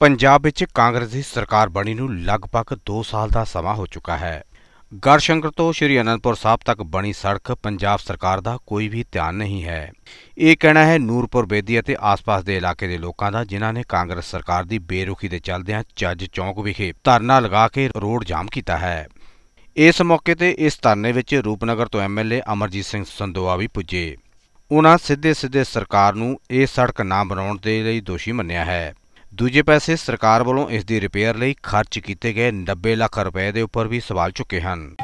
ਪੰਜਾਬ ਵਿੱਚ ਕਾਂਗਰਸ ਦੀ ਸਰਕਾਰ ਬਣੀ ਨੂੰ ਲਗਭਗ 2 ਸਾਲ ਦਾ ਸਮਾਂ ਹੋ ਚੁੱਕਾ ਹੈ। ਗੜਸ਼ੰਕਰ ਤੋਂ ਸ਼੍ਰੀ ਅਨੰਦਪੁਰ ਸਾਹਿਬ ਤੱਕ ਬਣੀ ਸੜਕ ਪੰਜਾਬ ਸਰਕਾਰ ਦਾ ਕੋਈ ਵੀ ਧਿਆਨ ਨਹੀਂ ਹੈ। ਇਹ ਕਹਿਣਾ ਹੈ ਨੂਰਪੁਰ ਬੇਦੀ ਅਤੇ ਆਸ-ਪਾਸ ਦੇ ਇਲਾਕੇ ਦੇ ਲੋਕਾਂ ਦਾ, ਜਿਨ੍ਹਾਂ ਨੇ ਕਾਂਗਰਸ ਸਰਕਾਰ ਦੀ ਬੇਰੁਖੀ ਦੇ ਚੱਲਦਿਆਂ ਚੱਜ ਚੌਂਕ ਵਿਖੇ ਧਰਨਾ ਲਗਾ ਕੇ ਰੋਡ ਜਾਮ ਕੀਤਾ ਹੈ। ਇਸ ਮੌਕੇ ਤੇ ਇਸ ਧਰਨੇ ਵਿੱਚ ਰੂਪਨਗਰ ਤੋਂ ਐਮਐਲਏ ਅਮਰਜੀਤ ਸਿੰਘ ਸੰਦੋਆ ਵੀ ਪੁੱਜੇ। ਉਹਨਾਂ ਸਿੱਧੇ-ਸਿੱਧੇ ਸਰਕਾਰ ਨੂੰ ਇਹ ਸੜਕ ਨਾ ਬਣਾਉਣ ਦੇ ਲਈ ਦੋਸ਼ੀ ਮੰਨਿਆ ਹੈ। ਦੂਜੇ ਪਾਸੇ ਸਰਕਾਰ ਵੱਲੋਂ ਇਸ ਦੀ ਰਿਪੇਅਰ ਲਈ ਖਰਚ ਕੀਤੇ ਗਏ 90 ਲੱਖ ਰੁਪਏ ਦੇ ਉੱਪਰ ਵੀ ਸਵਾਲ ਚੁੱਕੇ ਹਨ।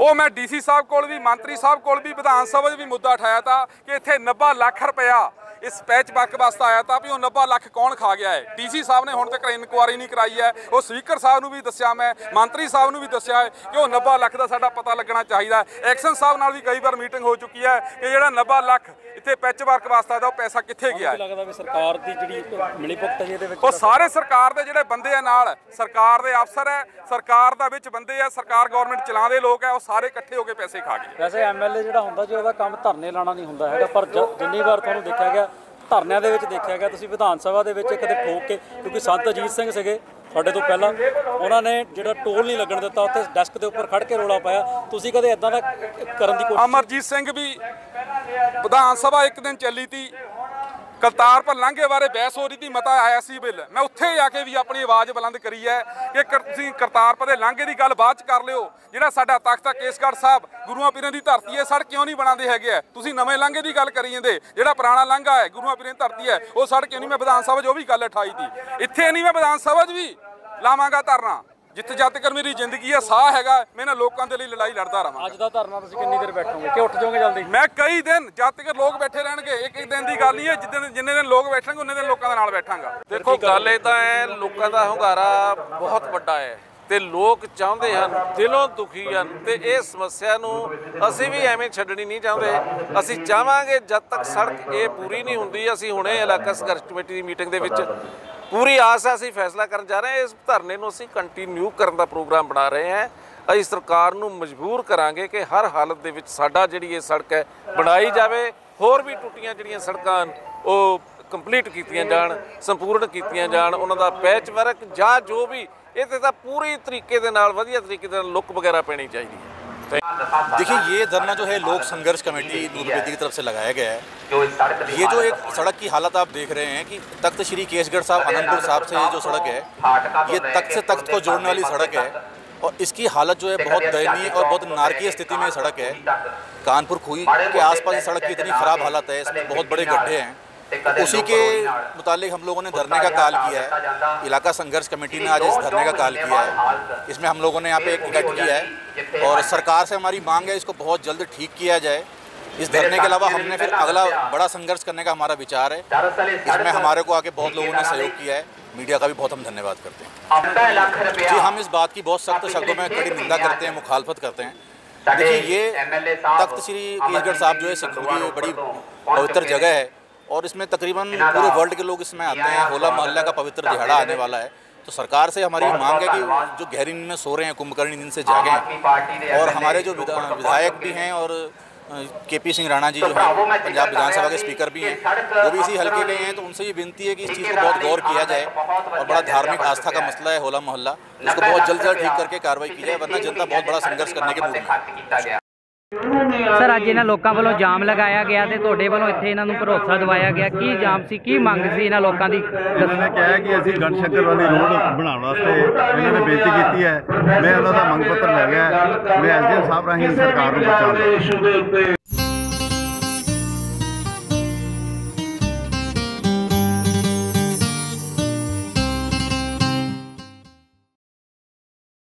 ਉਹ ਮੈਂ ਡੀਸੀ ਸਾਹਿਬ ਕੋਲ ਵੀ, ਮੰਤਰੀ ਸਾਹਿਬ ਕੋਲ ਵੀ, ਵਿਧਾਨ ਸਭਾ 'ਚ ਵੀ ਮੁੱਦਾ ਉਠਾਇਆ ਤਾਂ ਕਿ ਇੱਥੇ 90 ਲੱਖ ਰੁਪਇਆ ਇਸ ਪੈਚ ਬੱਕ ਵਾਸਤੇ ਆਇਆ ਤਾਂ ਵੀ ਉਹ 90 ਲੱਖ ਕੌਣ ਖਾ ਗਿਆ ਹੈ? ਡੀਸੀ ਸਾਹਿਬ ਨੇ ਹੁਣ ਤੱਕ ਇਨਕੁਆਰੀ ਨਹੀਂ ਕਰਾਈ ਹੈ। ਉਹ ਸਪੀਕਰ ਸਾਹਿਬ ਨੂੰ ਵੀ ਦੱਸਿਆ ਮੈਂ, ਮੰਤਰੀ ਸਾਹਿਬ ਨੂੰ ਵੀ ਦੱਸਿਆ ਹੈ ਕਿ ਉਹ 90 ਲੱਖ ਦਾ ਸਾਡਾ ਪਤਾ ਲੱਗਣਾ ਚਾਹੀਦਾ ਐਕਸ਼ਨ ਸਾਹਿਬ ਨਾਲ ਵੀ ਕਈ ਵਾਰ ਮੀਟਿੰਗ ਹੋ ਚੁੱਕੀ ਹੈ ਕਿ ਜਿਹੜਾ 90 ਲੱਖ ਇੱਥੇ ਪੈਚ ਵਰਕ ਵਾਸਤੇ ਆਦਾ ਉਹ ਪੈਸਾ ਕਿੱਥੇ ਗਿਆ? ਹੈ ਲੱਗਦਾ ਵੀ ਸਰਕਾਰ ਦੀ ਜਿਹੜੀ ਮਿਲੀ ਭੁਗਤ ਹੈ ਇਹਦੇ ਵਿੱਚ ਉਹ ਸਾਰੇ ਸਰਕਾਰ ਦੇ ਜਿਹੜੇ ਬੰਦੇ ਆ ਨਾਲ ਸਰਕਾਰ ਦੇ ਅਫਸਰ ਹੈ ਸਰਕਾਰ ਦਾ ਵਿੱਚ ਬੰਦੇ ਆ ਸਰਕਾਰ ਗਵਰਨਮੈਂਟ ਚਲਾਉਂਦੇ ਲੋਕ ਆ ਉਹ ਸਾਰੇ ਇਕੱਠੇ ਹੋ ਕੇ ਪੈਸੇ ਖਾ ਗਏ। ਵੈਸੇ ਐਮਐਲਏ ਜਿਹੜਾ ਹੁੰਦਾ ਜੀ ਉਹਦਾ ਕੰਮ ਧਰਨੇ ਲਾਣਾ ਨਹੀਂ ਹੁੰਦਾ ਹੈਗਾ ਪਰ ਜ- ਜਿੰਨੀ ਵਾਰ ਤੁਹਾਨੂੰ ਦੇਖਿਆ ਗਿਆ ਧਰਨਿਆਂ ਦੇ ਵਿੱਚ ਦੇਖਿਆ ਗਿਆ ਤੁਸੀਂ ਵਿਧਾਨ ਸਭਾ ਦੇ ਵਿੱਚ ਕਦੇ ਠੋਕ ਕੇ ਕਿਉਂਕਿ ਸੰਤ ਅਜੀਤ ਸਿੰਘ ਸੀਗੇ ਤੁਹਾਡੇ ਤੋਂ ਪਹਿਲਾਂ ਉਹਨਾਂ ਨੇ ਜਿਹੜਾ ਟੋਲ ਨਹੀਂ ਲੱਗਣ ਦਿੱਤਾ, ਉੱਥੇ ਡੈਸਕ ਦੇ ਉੱਪਰ ਖੜ ਕੇ ਰੋਲਾ ਪਾਇਆ। ਤੁਸੀਂ ਕਦੇ ਇਦਾਂ ਦਾ ਕਰਨ ਦੀ ਕੋਸ਼ਿਸ਼ ਅਮਰਜੀਤ ਸਿੰਘ ਵੀ ਵਿਧਾਨ ਸਭਾ ਇੱਕ ਦਿਨ ਚੱਲੀ ਤੀ। ਕਰਤਾਰਪੁਰ ਲਾਂਘੇ ਬਾਰੇ ਬਹਿਸ ਹੋ ਰਹੀ ਤੀ ਮਤਾ ਆਇਆ ਸੀ ਬਿੱਲ। ਮੈਂ ਉੱਥੇ ਜਾ ਕੇ ਵੀ ਆਪਣੀ ਆਵਾਜ਼ ਬੁਲੰਦ ਕਰੀ ਹੈ ਕਿ ਕਰ- ਤੁਸੀਂ ਕਰਤਾਰਪੁਰ ਦੇ ਲਾਂਘੇ ਦੀ ਗੱਲ ਬਾਅਦ ਚ ਕਰ ਲਿਓ। ਜਿਹੜਾ ਸਾਡਾ ਤਖਤ ਆ ਕੇਸਗੜ੍ਹ ਸਾਹਿਬ, ਗੁਰੂਆਂ ਪੀਰਾਂ ਦੀ ਧਰਤੀ ਹੈ, ਸੜਕ ਕਿਉਂ ਨਹੀਂ ਬਣਾਉਂਦੇ ਹੈਗੇ ਆ? ਤੁਸੀਂ ਨਵੇਂ ਲਾਂਘੇ ਦੀ ਗੱਲ ਕਰੀ ਜਾਂਦੇ। ਜਿਹੜਾ ਪੁਰਾਣਾ ਲਾਂਘਾ ਹੈ, ਗੁਰੂਆਂ ਪੀਰਾਂ ਦੀ ਧਰਤੀ ਹੈ, ਉਹ ਸੜਕ ਕਿਉਂ ਨਹੀਂ? ਮੈਂ ਵਿਧਾਨ ਸਭਾ 'ਚ ਉਹ ਵੀ ਗੱਲ ਉਠਾਈ ਤੀ ਇੱਥੇ ਨਹੀਂ ਮੈਂ ਵਿਧਾਨ ਸਭਾ 'ਚ ਵੀ ਲਾਵਾਂਗਾ ਧਰਨਾ। ਜਿੱਥੇ ਜਦ ਤੱਕ ਮੇਰੀ ਜ਼ਿੰਦਗੀ ਹੈ ਸਾਹ ਹੈਗਾ ਮੈਂ ਇਹਨਾਂ ਲੋਕਾਂ ਦੇ ਲਈ ਲੜਾਈ ਲੜਦਾ ਰਵਾਂ ਅੱਜ ਦਾ ਧਰਨਾ ਤੁਸੀਂ ਕਿੰਨੀ ਦੇਰ ਬੈਠੋਗੇ? ਕਿ ਉੱਠ ਜਾਓਗੇ ਜਲਦੀ? ਮੈਂ ਕਈ ਦਿਨ ਜਦ ਤੱਕ ਲੋਕ ਬੈਠੇ ਰਹਿਣਗੇ ਇੱਕ ਇੱਕ ਦਿਨ ਦੀ ਗੱਲ ਨਹੀਂ ਹੈ ਜਿੱਦਣ ਜਿੰਨੇ ਦਿਨ ਲੋਕ ਬੈਠਣਗੇ ਉਹਨੇ ਦਿਨ ਲੋਕਾਂ ਦੇ ਨਾਲ ਬੈਠਾਂਗਾ। ਦੇਖੋ ਗੱਲ ਇਹ ਤਾਂ ਹੈ ਲੋਕਾਂ ਦਾ ਹੰਗਾਰਾ ਬਹੁਤ ਵੱਡਾ ਹੈ ਤੇ ਲੋਕ ਚਾਹੁੰਦੇ ਹਨ ਦਿਲੋਂ ਦੁਖੀ ਹਨ ਤੇ ਇਹ ਸਮੱਸਿਆ ਨੂੰ ਅਸੀਂ ਵੀ ਐਵੇਂ ਛੱਡਣੀ ਨਹੀਂ ਚਾਹੁੰਦੇ। ਅਸੀਂ ਚਾਹਾਂਗੇ ਜਦ ਤੱਕ ਸੜਕ ਇਹ ਪੂਰੀ ਨਹੀਂ ਹੁੰਦੀ ਅਸੀਂ ਹੁਣੇ ਇਲਾਕਾ ਸੰਘਰਸ਼ ਕਮੇਟੀ ਦੀ ਮੀਟਿੰਗ ਦੇ ਵਿੱਚ ਪੂਰੀ ਆਸ ਹੈ ਅਸੀਂ ਫੈਸਲਾ ਕਰਨ ਜਾ ਰਹੇ ਹਾਂ। ਇਸ ਧਰਨੇ ਨੂੰ ਅਸੀਂ ਕੰਟੀਨਿਊ ਕਰਨ ਦਾ ਪ੍ਰੋਗਰਾਮ ਬਣਾ ਰਹੇ ਹਾਂ। ਅਸੀਂ ਸਰਕਾਰ ਨੂੰ ਮਜਬੂਰ ਕਰਾਂਗੇ ਕਿ ਹਰ ਹਾਲਤ ਦੇ ਵਿੱਚ ਸਾਡਾ ਜਿਹੜੀ ਇਹ ਸੜਕ ਹੈ ਬਣਾਈ ਜਾਵੇ। ਹੋਰ ਵੀ ਟੁੱਟੀਆਂ ਜਿਹੜੀਆਂ ਸੜਕਾਂ ਹਨ, ਉਹ ਕੰਪਲੀਟ ਕੀਤੀਆਂ ਜਾਣ ਸੰਪੂਰਨ ਕੀਤੀਆਂ ਜਾਣ ਉਹਨਾਂ ਦਾ ਪੈਚ ਵਰਕ ਜਾਂ ਜੋ ਵੀ ਇਹ ਤੇ ਤਾਂ ਪੂਰੀ ਤਰੀਕੇ ਦੇ ਨਾਲ ਵਧੀਆ ਤਰੀਕੇ ਦੇ ਨਾਲ ਲੁੱਕ ਵਗੈਰਾ ਪੈਣੀ ਚਾਹੀਦੀ ਹੈ। देखिए, ये धरना जो है, लोक संघर्ष कमेटी दूरबेदी की तरफ़ से लगाया गया है। ये जो एक सड़क की हालत आप देख रहे हैं कि तख्त श्री केसगढ़ साहब आनंदपुर साहब से ये जो सड़क है, ये तख्त से तख्त को जोड़ने वाली सड़क है और इसकी हालत जो है, बहुत दयनीय और बहुत नारकीय स्थिति में सड़क है। कानपुर खुई के आसपास सड़क की इतनी ख़राब हालत है, इसमें बहुत बड़े गड्ढे हैं। उसी के मुतालिक हम लोगों ने धरने का काल किया है। इलाका संघर्ष कमेटी ने आज इस धरने का काल किया है। इसमें हम लोगों ने यहाँ पे एक इकट्ठ किया है और सरकार से हमारी मांग है इसको बहुत जल्द ठीक किया जाए। इस धरने के अलावा हमने फिर अगला बड़ा संघर्ष करने का हमारा विचार है। इसमें हमारे को आके बहुत लोगों ने सहयोग किया है। मीडिया का भी बहुत हम धन्यवाद करते हैं। जी हम इस बात की बहुत सख्त शब्दों में कड़ी निंदा करते हैं मुखालफत करते हैं। देखिए ये तख्त श्री केसगढ़ साहब जो है सिखों की बड़ी पवित्र जगह है। और इसमें तकरीबन पूरे वर्ल्ड के लोग इसमें आते हैं। होला मोहल्ला का पवित्र दिहाड़ा आने वाला है। तो सरकार से हमारी मांग है कि जो गहरी नींद में सो रहे हैं कुंभकर्णी नींद से जागें। और हमारे जो विधायक भी हैं और के पी सिंह राणा जी जो हैं पंजाब विधानसभा के स्पीकर भी हैं। वो भी इसी हल्के के हैं तो उनसे ये विनती है कि इस चीज़ को बहुत गौर किया जाए और बड़ा धार्मिक आस्था का मसला है होला मोहल्ला। इसको बहुत जल्द से जल्द ठीक करके कार्रवाई की जाए वरना जनता बहुत बड़ा संघर्ष करने के मूड में है। ਸਰ, ਅੱਜ ਇਹਨਾਂ ਲੋਕਾਂ ਵੱਲੋਂ ਜਾਮ ਲਗਾਇਆ ਗਿਆ ਤੇ ਤੁਹਾਡੇ ਵੱਲੋਂ ਇੱਥੇ ਇਹਨਾਂ ਨੂੰ ਭਰੋਸਾ ਦਿਵਾਇਆ ਗਿਆ। ਕੀ ਜਾਮ ਸੀ? ਕੀ ਮੰਗ ਸੀ ਇਹਨਾਂ ਲੋਕਾਂ ਦੀ? ਉਹਨਾਂ ਨੇ ਕਿਹਾ ਕਿ ਅਸੀਂ ਗਨਸ਼ੰਕਰ ਵਾਲੀ ਰੋਡ ਬਣਾਉਣ ਵਾਸਤੇ ਇਹਨਾਂ ਨੇ ਬੇਨਤੀ ਕੀਤੀ ਹੈ। ਮੈਂ ਉਹਨਾਂ ਦਾ ਮੰਗ ਪੱਤਰ ਲੈ ਲਿਆ ਮੈਂ ਐਸਡੀਐਮ ਸਾਹਿਬ ਰਾਹੀਂ ਸਰਕਾਰ ਨੂੰ ਪਹੁੰਚਾਉਂਦਾ